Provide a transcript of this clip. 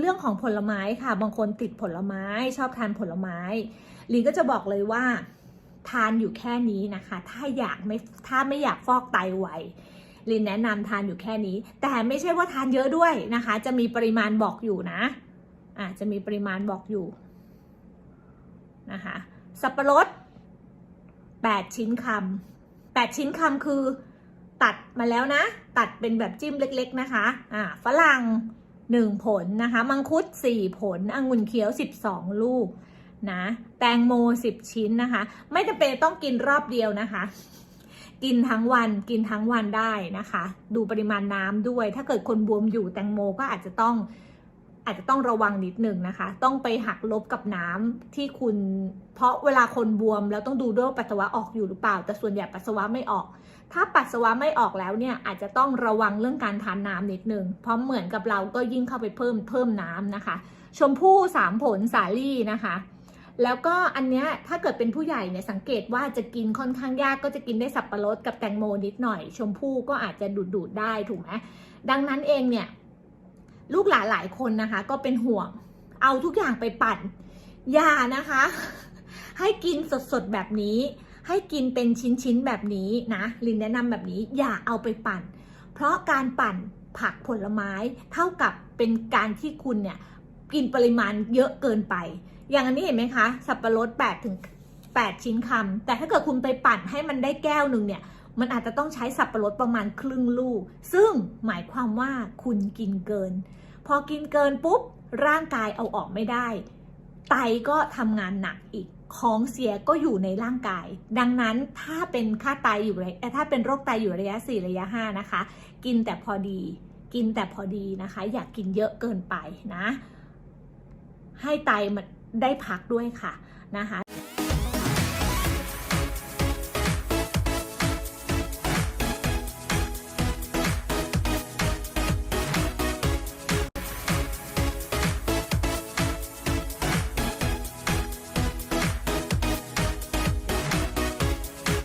เรื่องของผลไม้ค่ะ บางคนติดผลไม้ชอบทานผลไม้ลีก็จะบอกเลยว่า ทานอยู่แค่นี้นะคะ ถ้าอยากไม่ถ้าไม่อยากฟอกไตไวลินแนะนำทานอยู่แค่นี้ แต่ไม่ใช่ว่าทานเยอะด้วยนะคะ จะมีปริมาณบอกอยู่นะอะจะมีปริมาณบอกอยู่นะคะสับปะรด 8 ชิ้นคำ8 ชิ้นคำคือตัดมาแล้วนะ ตัดเป็นแบบจิ้มเล็ก ๆ นะคะอ่าฝรั่ง 1 ผลนะคะ มังคุด 4 ผล องุ่นเขียว 12 ลูกนะ แตงโม 10 ชิ้นนะคะ ไม่จำเป็นต้องกินรอบเดียวนะคะ กินทั้งวัน กินทั้งวันได้นะคะ ดูปริมาณน้ำด้วย ถ้าเกิดคนบวมอยู่แตงโมก็อาจจะต้อง อาจจะต้องระวังนิดหนึ่งนะคะ ต้องไปหักลบกับน้ำที่คุณ เพราะเวลาคนบวมแล้วต้องดูด้วยปัสสาวะออกอยู่หรือเปล่า แต่ส่วนใหญ่ปัสสาวะไม่ออก ถ้าปัสสาวะไม่ออกแล้วเนี่ยอาจจะต้องระวังเรื่องการทานน้ำนิดนึง เพราะเหมือนกับเราก็ยิ่งเข้าไปเพิ่มเพิ่มน้ำนะคะ ชมพู่สามผลสาลี่นะคะแล้วก็อันเนี้ยถ้าเกิดเป็นผู้ใหญ่เนี่ยสังเกตว่าจะกินค่อนข้างยากก็จะกินได้สับปะรดกับแตงโมนิดหน่อย ชมพู่ก็อาจจะดูดดูดได้ถูกไหมดังนั้นเองเนี่ย ลูกหลานหลายคนนะคะ ก็เป็นห่วง เอาทุกอย่างไปปั่นอย่านะคะ ให้กินสดๆแบบนี้ ให้กินเป็นชิ้นๆแบบนี้นะลินแนะนำแบบนี้อย่าเอาไปปั่น เพราะการปั่นผักผลไม้เท่ากับเป็นการที่คุณเนี่ยกินปริมาณเยอะเกินไป อย่างอันนี้เห็นไหมคะ สับปะรด8ถึง8 ชิ้นคำแต่ถ้าเกิดคุณไปปั่นให้มันได้แก้วหนึ่งเนี่ย มันอาจจะต้องใช้สับปะรดประมาณครึ่งลูก ซึ่งหมายความว่าคุณกินเกิน พอกินเกินปุ๊บ ร่างกายเอาออกไม่ได้ ไตก็ทำงานหนักอีกของเสียก็อยู่ในร่างกาย ดังนั้นถ้าเป็นค่าไตอยู่ระยะถ้าเป็นโรคไตอยู่ระยะ 4 ระยะ 5 นะคะ กินแต่พอดี กินแต่พอดีนะคะ อย่ากกินเยอะเกินไปนะ ให้ไตมันได้พักด้วยค่ะนะคะ